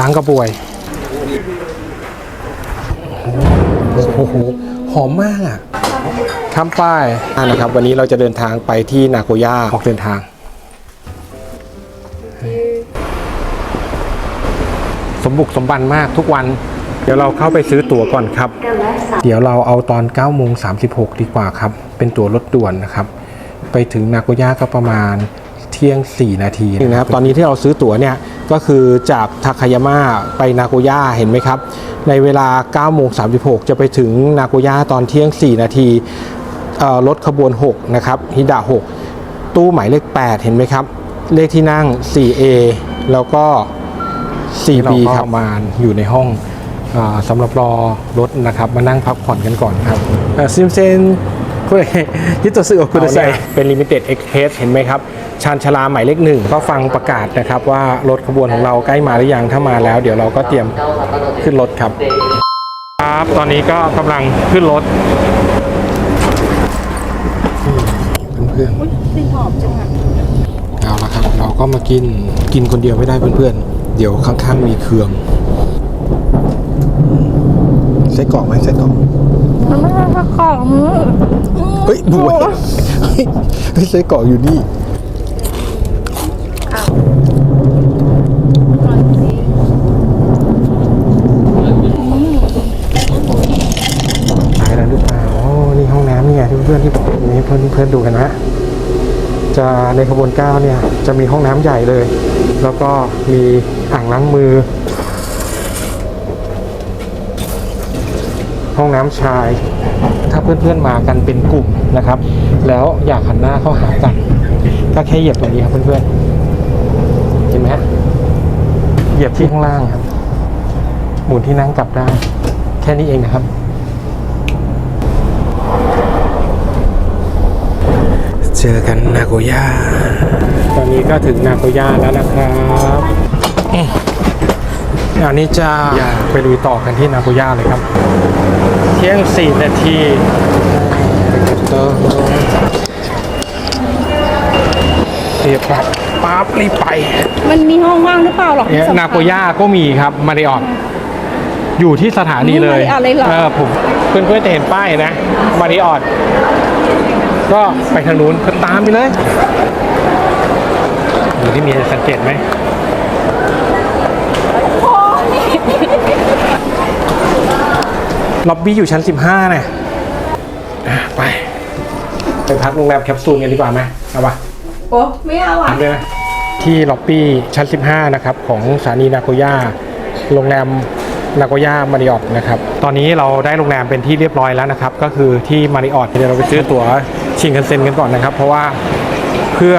ล้างกระบวยโอ้โหหอมมากอะข้ามป้ายอ่านะครับ วันนี้เราจะเดินทางไปที่นาโกย่าออกเดินทาง สมบุกสมบันมากทุกวัน เดี๋ยวเราเข้าไปซื้อตั๋วก่อนครับ เดี๋ยวเราเอาตอน9โมง36 ดีกว่าครับ เป็นตั๋วรถด่วนนะครับ ไปถึงนาโกย่าก็ประมาณเที่ยง 4 นาทีนะครับ ตอนนี้ที่เราซื้อตั๋วเนี่ยก็คือจากทาคายาม่าไปนาโกย่าเห็นไหมครับ ในเวลา9โมง36 จะไปถึงนาโกย่าตอนเที่ยง 4 นาทีเอ่อรถขบวน 6 นะครับฮิดะ 6 ตู้หมายเลข 8 เห็นไหมครับ เลขที่นั่ง 4A แล้วก็ 4B ครับมาอยู่ในห้องอาสำหรับรอรถนะครับ มานั่งพักผ่อนกันก่อนครับซิมเซนคุณยิตโตสึโอคุเอาเนี่ไซยเป็น Limited Express เห็นไหมครับ ชานชาลาหมายเลขหนึ่งก็ฟังประกาศนะครับว่ารถขบวนของเราใกล้มาหรือยังถ้ามาแล้ว เดี๋ยวเราก็เตรียมขึ้นรถครับ ครับตอนนี้ก็กำลังขึ้นรถเพื่อนๆสีหอมจังอะเอาละครับ เราก็มากินกินคนเดียวไม่ได้เพื่อนๆ เดี๋ยวข้างๆมีเครื่องไส้กรอกไหมไส้กรอกมันไม่ใช่ผักของมือเฮ้ยบวยเฮ้ยเฮ้ยไส้กรอกอยู่นี่ตายแล้วหรือเปล่าโอ้นี่ห้องน้ำนี่ไงที่เพื่อนๆที่บอกนี่เพื่อนเพื่อนๆดูกันนะ จะในขบวนเก้าเนี่ยจะมีห้องน้ำใหญ่เลย แล้วก็มีอ่างล้างมือ ห้องน้ำชาย ถ้าเพื่อนๆมากันเป็นกลุ่มนะครับ แล้วอยากหันหน้าเข้าหากันก็แค่เหยียบตัวนี้ครับเพื่อนๆเห็นไหมฮะเหยียบที่ข้างล่างครับหมุนที่นั่งกลับได้ แค่นี้เองนะครับ เจอกันนาโกย่า ตอนนี้ก็ถึงนาโกย่าแล้วนะครับอืมอันนี้จะไปลุยต่อกันที่นาโกย่าเลยครับ เที่ยงสี่นาทีเรียบปั๊บปั๊บรีบไป มันมีห้องว่างหรือเปล่าหรอกเนี่ยที่สำคัญนาโกย่าก็มีครับมาริออตอยู่ที่สถานีเลยไม่อะไรหรอเออผมเพื่อนๆจะเห็นป้ายนะมาริออต ก็ไปทางนู้นก็ตามไปเลยดูที่มีสังเกตไหมล็อบบี้อยู่ชั้น 15เนี่ยอะไป ไปพักโรงแรมแคปซูลกันดีกว่าไหมเอาปะโอ้ไม่เอาอะถามด้วยนะที่ล็อบบี้ชั้น 15 นะครับ ของสถานีนาโกย่าโรงแรมนาโกย่ามาริออตนะครับ ตอนนี้เราได้โรงแรมเป็นที่เรียบร้อยแล้วนะครับ ก็คือที่มาริออตเดี๋ยวเราไปซื้อตั๋ว ชิงคันเซ็นกันก่อนนะครับ เพราะว่าเพื่อ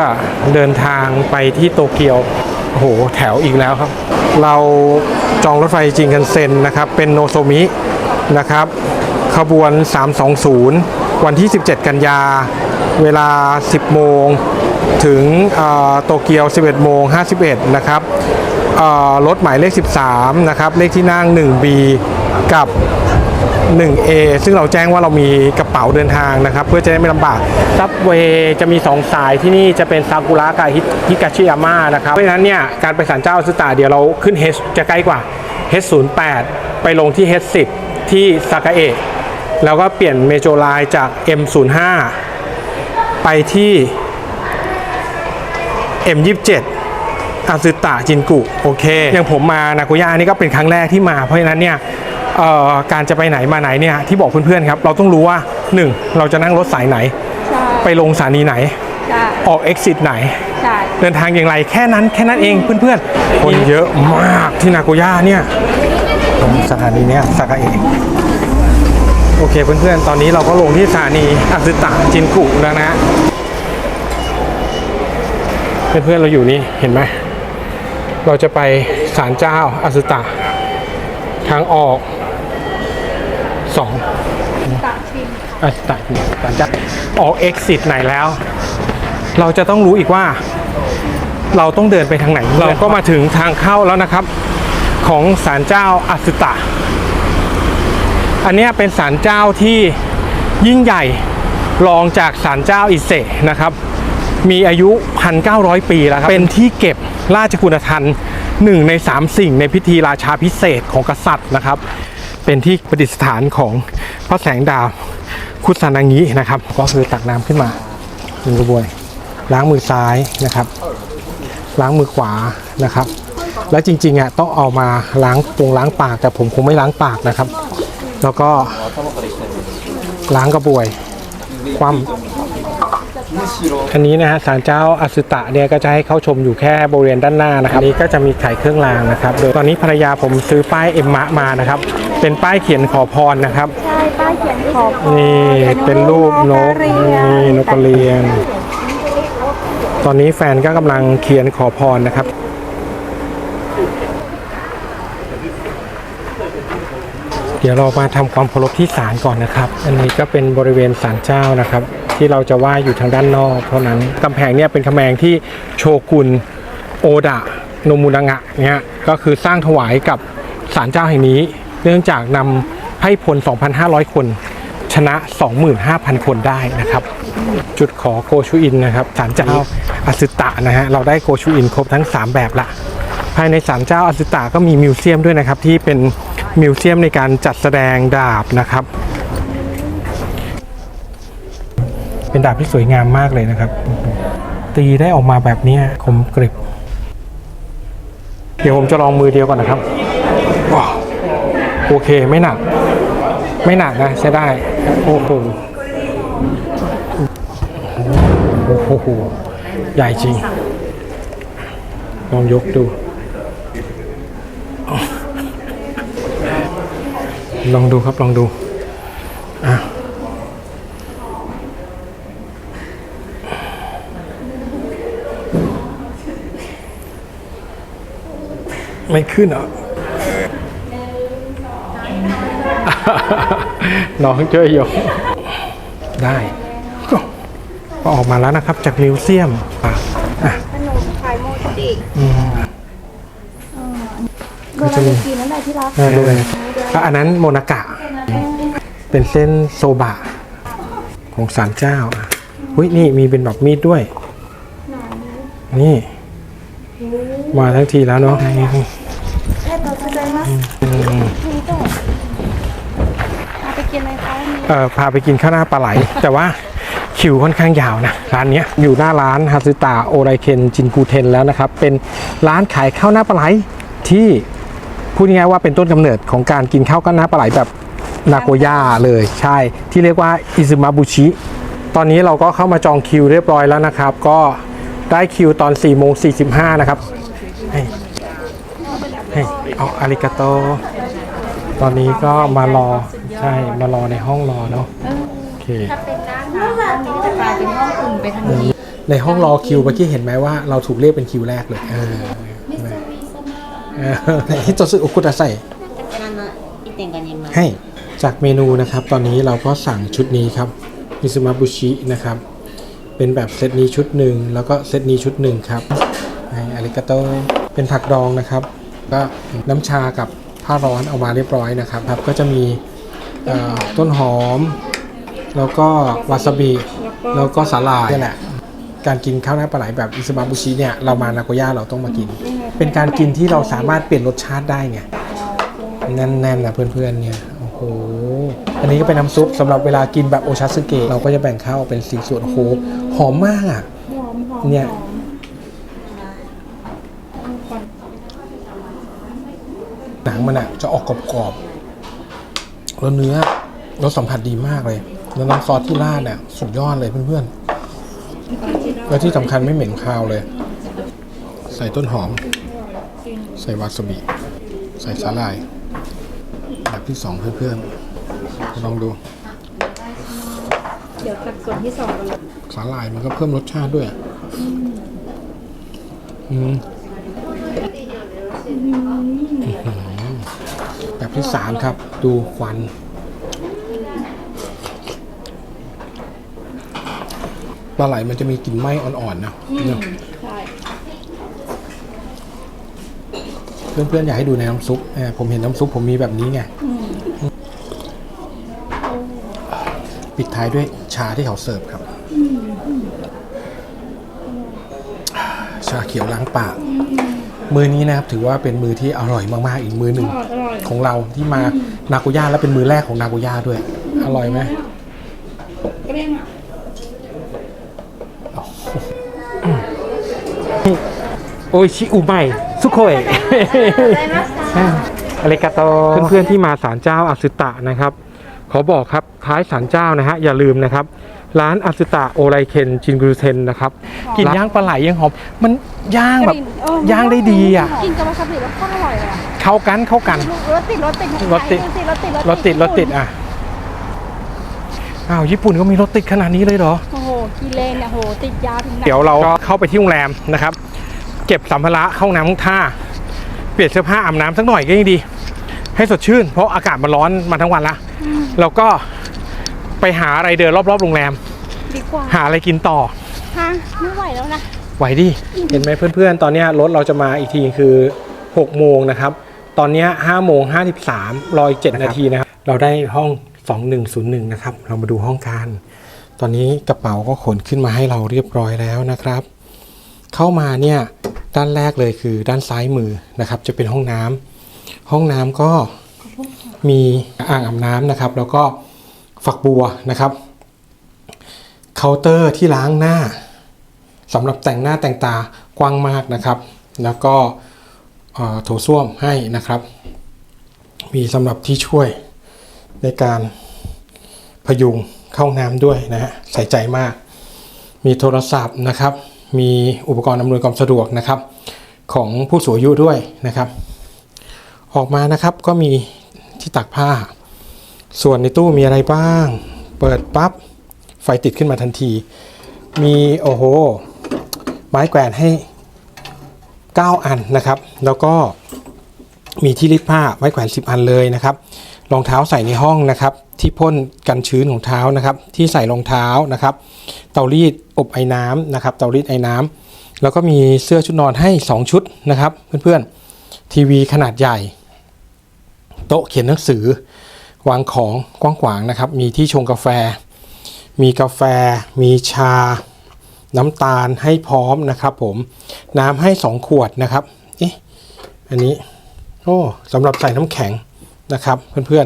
เดินทางไปที่โตเกียวโอ้โหแถวอีกแล้วครับ เราจองรถไฟจิงคันเซ็นนะครับ เป็นโนโซมินะครับ ขบวน 320 วันที่ 17 กันยา เวลา 10 โมง ถึงโตเกียว 11 โมง 51 นะครับรถหมายเลข 13 นะครับ เลขที่นั่ง 1B กับ 1A ซึ่งเราแจ้งว่าเรามีกระเป๋าเดินทางนะครับ เพื่อจะได้ไม่ลำบากซับเวย์จะมี 2 สายที่นี่จะเป็นซากุระกับฮิกาชิยาม่านะครับเพราะฉะนั้นเนี่ยการไปศาลเจ้าอสุตาเดี๋ยวเราขึ้น H จะใกล้กว่า H08 ไปลงที่ H10 ที่ซากาเอะแล้วก็เปลี่ยนเมโจไลน์จาก M05 ไปที่ M27 อาซึตะจินกุ โอเค อย่างผมมานาโกย่านี่ก็เป็นครั้งแรกที่มา เพราะฉะนั้นเนี่ย การจะไปไหนมาไหนเนี่ยที่บอกเพื่อนๆครับ เราต้องรู้ว่า 1. เราจะนั่งรถสายไหนใช่ไปลงสถานีไหนใช่ออก exit ไหนใช่เดินทางอย่างไรแค่นั้นแค่นั้นเองเพื่อนๆ คนเยอะมากที่นาโกย่าเนี่ยตรงสถานีเนี้ยซากาเอะโอเคเพื่อนๆ ตอนนี้เราก็ลงที่สถานีอาซึตะจินกุแล้วนะ เพื่อนๆ เราอยู่นี่เห็นไหมเราจะไปศาลเจ้าอาซึตะทางออก สองตักชิมอาซึตะศาลเจ้าออก exit ไหนแล้ว เราจะต้องรู้อีกว่า เราต้องเดินไปทางไหน เราก็มาถึงทางเข้าแล้วนะครับ ของศาลเจ้าอาซึตะ อันเนี้ยเป็นศาลเจ้าที่ยิ่งใหญ่รองจากศาลเจ้าอิเซะนะครับ มีอายุ 1,900 ปีแล้วครับ เป็นที่เก็บราชกุณทันหนึ่งในสามสิ่งในพิธีราชาพิเศษของกษัตริย์นะครับ เป็นที่ประดิษฐานของพระแสงดาวคุสานังงี้นะครับ ก็คือตักน้ำขึ้นมาหนึ่งกระบวย ล้างมือซ้ายนะครับ ล้างมือขวานะครับ แล้วจริงๆอะต้องเอามาล้างปรงล้างปาก แต่ผมคงไม่ล้างปากนะครับ แล้วก็ล้างกระบวย ความอันนี้นะฮะศาลเจ้าอสุตะเนี่ยก็จะให้เข้าชมอยู่แค่บริเวณด้านหน้านะครับอันนี้ก็จะมีขายเครื่องรางนะครับ โดยตอนนี้ภรรยาผมซื้อป้ายเอ็มมะมานะครับ เป็นป้ายเขียนขอพรนะครับ ใช่ป้ายเขียนขอบนี่เป็นรูปนกนี่นกกระเรียน ตอนนี้แฟนก็กำลังเขียนขอพรนะครับเดี๋ยวเรามาทำความเคารพที่ศาลก่อนนะครับ อันนี้ก็เป็นบริเวณศาลเจ้านะครับ ที่เราจะไหว้อยู่ทางด้านนอกเท่านั้นกำแพงเนี่ยเป็นกำแพงที่โชกุนโอดะโนมุนางะเนี่ยก็คือสร้างถวายกับศาลเจ้าแห่งนี้ เนื่องจากนำให้พล 2,500 คน ชนะ 25,000 คนได้นะครับ จุดขอโกชูอินนะครับศาลเจ้าอสุตะนะฮะเราได้โกชูอินครบทั้ง 3 แบบละ ภายในศาลเจ้าอสุตะก็มีมิวเซียมด้วยนะครับ ที่เป็นมิวเซียมในการจัดแสดงดาบนะครับ เป็นดาบที่สวยงามมากเลยนะครับ ตีได้ออกมาแบบนี้คมกริบ เดี๋ยวผมจะลองมือเดียวก่อนนะครับว้าว โอเคไม่หนัก ไม่หนักนะใช้ได้ โอ้โหโอ้โหใหญ่จริง ลองยกดู ลองดูครับลองดูอะไม่ขึ้นเห น้องช่วยยกได้ก็ก็ออกมาแล้วนะครับ จากมิวเซียมอะอะขนมขายโมจิอืมเบอร์อะไรกินนั่นแหละที่รักเออดูเลยอะอันนั้นโมนากะ เป็นเส้นโซบะ ของศาลเจ้าอะอุ้ยนี่มีเป็นแบบมีดด้วย นี่ มาทั้งทีแล้วเนาะ พาไปกินข้าวหน้าปลาไหล แต่ว่าคิวค่อนข้างยาวนะร้านนี้อยู่หน้าร้านฮาซึตะโอไรเคนจินกูเทนแล้วนะครับ เป็นร้านขายข้าวหน้าปลาไหลที่พูดง่ายๆว่าเป็นต้นกำเนิดของการกินข้าวหน้าปลาไหลแบบนาโกย่าเลยใช่ ที่เรียกว่าอิซึมาบุชิตอนนี้เราก็เข้ามาจองคิวเรียบร้อยแล้วนะครับ ก็ได้คิวตอน4โมง45นะครับให้ให้เอาอาริกาโต ตอนนี้ก็มารอ ใช่มารอในห้องรอเนาะโอเค ถ้าเป็นหน้าหนาวห้องนี้ก็จะกลายเป็นห้องอุ่นไปทางนี้ในห้องรอคิวเมื่อกี้เห็นไหมว่าเราถูกเรียกเป็นคิวแรกเลยเออเออให้ตัวสึโอคุตะใส่1.5人前ให้จากเมนูนะครับตอนนี้เราก็สั่งชุดนี้ครับมิซุมาบุชินะครับ เป็นแบบเซตนี้ชุดหนึ่งแล้วก็เซตนี้ชุดหนึ่งครับให้อาริกาโตเป็นผักดองนะครับ ก็น้ำชากับผ้าร้อนเอามาเรียบร้อยนะครับครับ ก็จะมีเอ่อ ต้นหอม แล้วก็วาซาบิ แล้วก็สาลายนี่แหละการกินข้าวหน้าปลาไหลแบบอิซมาบุชิเนี่ยเรามานาโกย่าเราต้องมากิน เป็นการกินที่เราสามารถเปลี่ยนรสชาติได้ไงแน่นๆนะเพื่อนๆเนี่ยโอ้โหอันนี้ก็เป็นน้ำซุปสำหรับเวลากินแบบโอชาสึเกะเราก็จะแบ่งข้าวเป็นสี่ส่วนโอ้โหหอมมากอะเนี่ยหนังมันอะจะออกกรอบๆ แล้วเนื้อรสสัมผัสดีมากเลย แล้วน้ำซอสที่ราดเนี่ยสุดยอดเลยเพื่อนๆ แล้วที่สำคัญไม่เหม็นคาวเลย ใส่ต้นหอม ใส่วาซาบิ ใส่สาหร่ายแบบที่สองเพื่อนๆ ลองดู เดี๋ยวจากส่วนที่สองกันเลยสาหร่ายมันก็เพิ่มรสชาติด้วยอะอืมอื้อหือ แบบที่สามครับ ดูควัน ปลาไหลมันจะมีกลิ่นไหม้อ่อนๆนะเนี่ยใช่เพื่อนๆอยากให้ดูในน้ำซุปเออผมเห็นน้ำซุปผมมีแบบนี้ไงปิดท้ายด้วยชาที่เขาเสิร์ฟครับชชาเขียวล้างปาก มือนี้นะครับถือว่าเป็นมือที่อร่อยมากๆ อีกมือหนึ่งอร่อยอร่อย ของเราที่มานาโกย่าและเป็นมือแรกของนาโกย่าด้วย อร่อยไหมเกลี้ยงอะโอ้ยชิอุไมสุโคยอะไรกาโตเพื่อนๆที่มาศาลเจ้าอสุตะนะครับ ขอบอกครับท้ายศาลเจ้านะฮะอย่าลืมนะครับ ร้านอสุตะโอไรเคนจินกรูเทนนะครับกินย่างปลาไหลยังหอมมันย่างแบบกลิ่นเออย่างได้ดีอะกินกับวาซาบิแล้วก็อร่อยเลยอะเข้ากันเข้ากันรถติดรถติดรถติดรถติดรถติดรถติดอะอ้าวญี่ปุ่นก็มีรถติดขนาดนี้เลยเหรอโอ้โหกีเลนเนี่ยโหติดยาวถึงไหนเดี๋ยวเราก็เข้าไปที่โรงแรมนะครับ เก็บสัมภาระเข้าห้องน้ำห้องท่า เปลี่ยนเสื้อผ้าอาบน้ำสักหน่อยก็ยังดี ให้สดชื่น เพราะอากาศมันร้อนมาทั้งวันละแล้วก็ ไปหาอะไรเดินรอบๆโรงแรม ดีกว่าหาอะไรกินต่อ ฮะไม่ไหวแล้วนะ ไหวดิ เห็นไหมเพื่อนๆ ตอนเนี้ยรถเราจะมาอีกทีคือ 6 โมงนะครับ ตอนเนี้ย5โมง 53รออีก7นาทีนะครับ เราได้ห้อง 2101 นะครับ เรามาดูห้องการตอนนี้กระเป๋าก็ขนขึ้นมาให้เราเรียบร้อยแล้วนะครับ เข้ามาเนี่ยด้านแรกเลยคือด้านซ้ายมือนะครับ จะเป็นห้องน้ำห้องน้ำก็มีอ่างอาบน้ำนะครับ แล้วก็ ฝักบัวนะครับเคาน์เตอร์ที่ล้างหน้าสำหรับแต่งหน้าแต่งตากว้างมากนะครับ แล้วก็โถส้วมให้นะครับ มีสำหรับที่ช่วยในการพยุงเข้าน้ำด้วยนะฮะใส่ใจมาก มีโทรศัพท์นะครับ มีอุปกรณ์อำนวยความสะดวกนะครับ ของผู้สูงอายุด้วยนะครับ ออกมานะครับก็มีที่ตักผ้า ส่วนในตู้มีอะไรบ้าง เปิดปั๊บ ไฟติดขึ้นมาทันที มีโอ้โห ไม้แกวนให้ 9 อันนะครับ แล้วก็มีที่รีดผ้าไม้แขวน 10 อันเลยนะครับ รองเท้าใส่ในห้องนะครับ ที่พ่นกันชื้นของเท้านะครับ ที่ใส่รองเท้านะครับ เตารีดอบไอ้น้ำนะครับ เตารีดไอ้น้ำแล้วก็มีเสื้อชุดนอนให้ 2 ชุดนะครับ เพื่อนๆ ทีวีขนาดใหญ่ โต๊ะเขียนหนังสือ วางของกว้างขวางนะครับ มีที่ชงกาแฟ มีกาแฟ มีชา น้ำตาลให้พร้อมนะครับผม น้ำให้ 2 ขวดนะครับเอ๊ะอันนี้ โอ้สำหรับใส่น้ำแข็งนะครับ เพื่อน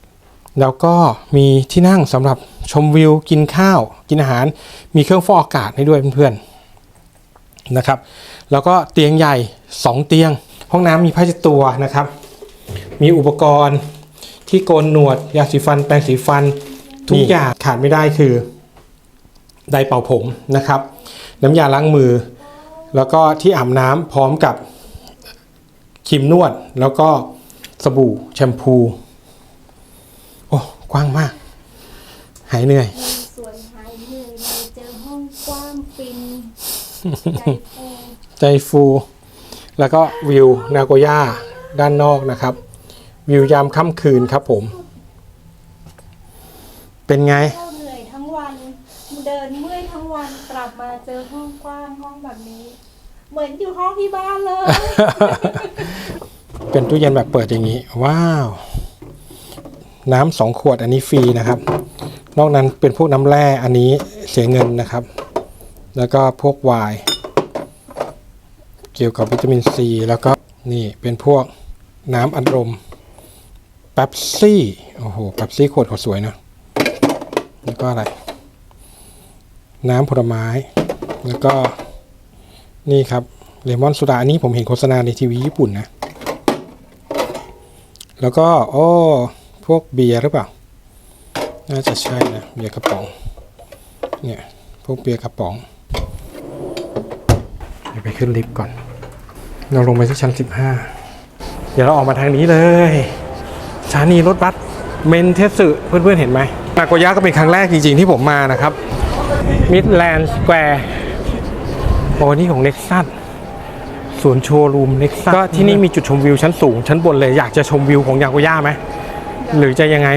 ๆ แล้วก็มีที่นั่งสำหรับชมวิวกินข้าว กินอาหาร มีเครื่องฟอกอากาศให้ด้วยเพื่อนๆนะครับ แล้วก็เตียงใหญ่ 2 เตียง ห้องน้ำมีผ้าเช็ดตัวนะครับ มีอุปกรณ์ ที่โกนหนวด ยาสีฟัน แปรงสีฟัน ทุกอย่างขาดไม่ได้คือไดร์เป่าผมนะครับ น้ำยาล้างมือ แล้วก็ที่อาบน้ำพร้อมกับครีมนวด แล้วก็สบู่แชมพู โอ้กว้างมาก หายเหนื่อยสวยหายเหนื่อยเลยเจอห้องกว้างฟินใจฟูใจฟู แล้วก็วิวนาโกย่าด้านนอกนะครับ วิวยามค่ำคืนครับผม เป็นไงเข้าเหนื่อยทั้งวัน เดินเมื่อยทั้งวันกลับมาเจอห้องกว้างห้องแบบนี้ เหมือนอยู่ห้องที่บ้านเลย เป็นตู้เย็นแบบเปิดอย่างนี้ ว้าว น้ำสองขวดอันนี้ฟรีนะครับ นอกนั้นเป็นพวกน้ำแร่อันนี้เสียเงินนะครับ แล้วก็พวกไวน์เกี่ยวกับวิตามินซีแล้วก็นี่เป็นพวกน้ำอัดลมเป๊ปซี่ โอ้โหเป๊ปซี่ขวดเขาสวยเนอะแล้วก็อะไร น้ำผลไม้ แล้วก็นี่ครับเลมอนโซดาอันนี้ผมเห็นโฆษณาในทีวีญี่ปุ่นนะ แล้วก็ โอ้พวกเบียร์หรือเปล่า น่าจะใช่นะ เบียร์กระป๋อง เนี่ย พวกเบียร์กระป๋องเดี๋ยวไปขึ้นลิฟต์ก่อน เราลงไปที่ชั้น 15 เดี๋ยวเราออกมาทางนี้เลย สถานีรถบัสเมนเทสึเพื่อนๆเห็นไหมนาโกย่าก็เป็นครั้งแรกจริงๆที่ผมมานะครับมิดแลนด์สแควร์โอ้นี่ของเน็กซัสศูนย์โชว์รูมเน็กซัสก็ที่นี่มีจุดชมวิวชั้นสูง ชั้นบนเลยอยากจะชมวิวของยาโกย่าไหมหรือจะยังไง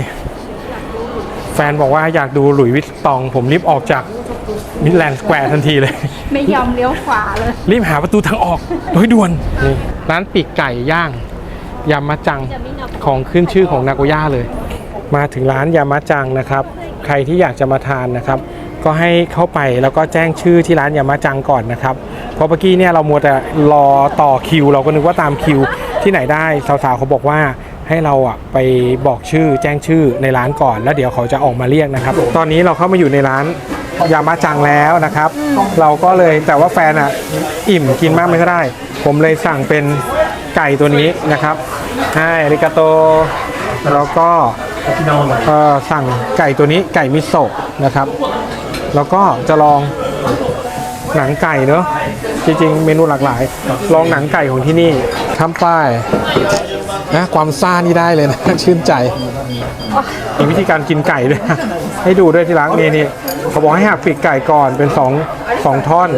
แฟนบอกว่าอยากดูหลุยส์วิตตอง ผมรีบออกจากมิดแลนด์สแควร์ทันทีเลย ไม่ยอมเลี้ยวขวาเลย รีบหาประตูทางออกโดยด่วนนี่ร้านปีกไก่ย่าง ยามาจังของขึ้นชื่อของนาโกย่าเลย มาถึงร้านยามาจังนะครับ ใครที่อยากจะมาทานนะครับ ก็ให้เข้าไปแล้วก็แจ้งชื่อที่ร้านยามาจังก่อนนะครับ เพราะเมื่อกี้เนี่ยเรามัวแต่รอต่อคิว เราก็นึกว่าตามคิวที่ไหนได้สาวๆเขาบอกว่าให้เราอะไปบอกชื่อแจ้งชื่อในร้านก่อน แล้วเดี๋ยวเขาจะออกมาเรียกนะครับ ตอนนี้เราเข้ามาอยู่ในร้านยามาจังแล้วนะครับ เราก็เลยแต่ว่าแฟนอะ อิ่มกินมากไม่ก็ได้ ผมเลยสั่งเป็น ไก่ตัวนี้นะครับใช่ริกาโต แล้วก็สั่งไก่ตัวนี้ไก่มิโซะนะครับ แล้วก็จะลองหนังไก่เนอะ จริงๆ เมนูหลากหลาย ลองหนังไก่ของที่นี่ทำป้ายนะความซ่านี่ได้เลยนะ ชื่นใจ มีวิธีการกินไก่ด้วยนะให้ดูด้วยที่ร้านนี่นี่เขาบอกให้หักปีกไก่ก่อนเป็นสองสองท่อน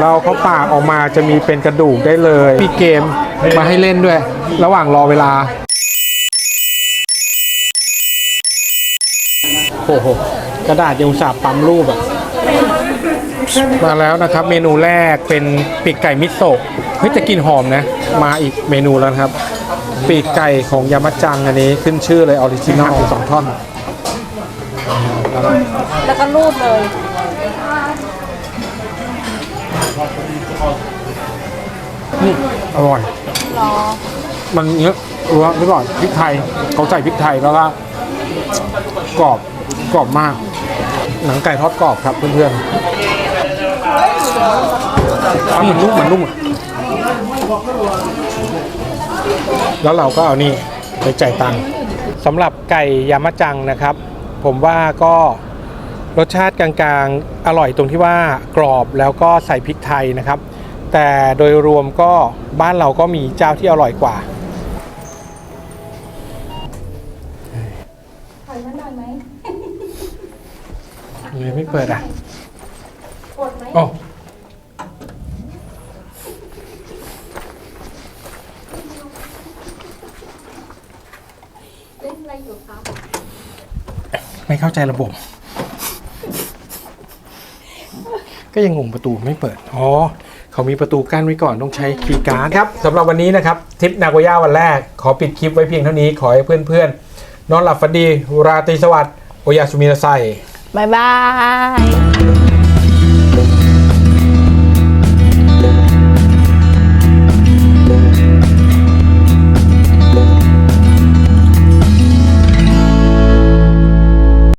เราเขาปากออกมาจะมีเป็นกระดูกได้เลยมีเกมมาให้เล่นด้วย ระหว่างรอเวลาโอ้โหกระดาษยังอุตสาห์ปั๊มรูปอะ มาแล้วนะครับ เมนูแรกเป็นปีกไก่มิโซะเฮ้ยแต่กลินหอมนะ มาอีกเมนูแล้วนะครับ ปีกไก่ของยามาจังอันนี้ขึ้นชื่อเลยออริจินอลสองท่อน แล้วก็รูดเลยนี่อร่อย รอ มันเนี้ยรู้ว่าไม่ก่อนพริกไทยเขาใส่พริกไทยแล้วก็กรอบกรอบมาก หนังไก่ทอดกรอบครับเพื่อนๆ อะเหมือนนุ่มเหมือนนุ่มอะแล้วเราก็เอานี่ไปจ่ายตังค์สำหรับไก่ยามาจังนะครับ ผมว่าก็รสชาติกลางๆ อร่อยตรงที่ว่ากรอบแล้วก็ใส่พริกไทยนะครับ แต่โดยรวมก็บ้านเราก็มีเจ้าที่อร่อยกว่าถอยมาหน่อยไหมเลยไม่เปิดอะกดไหมโอ้ เล่นอะไรอยู่คะ ไม่เข้าใจระบบ ก็ยังงงประตูไม่เปิด อ๋อ เขามีประตูกั้นไว้ก่อนต้องใช้คีย์การ์ดครับสำหรับวันนี้นะครับทริปนาโกย่าวันแรก ขอปิดคลิปไว้เพียงเท่านี้ขอให้เพื่อนๆ นอนหลับฝันดี ราตรีสวัสดิ์โอยาสุมินาไซบายบาย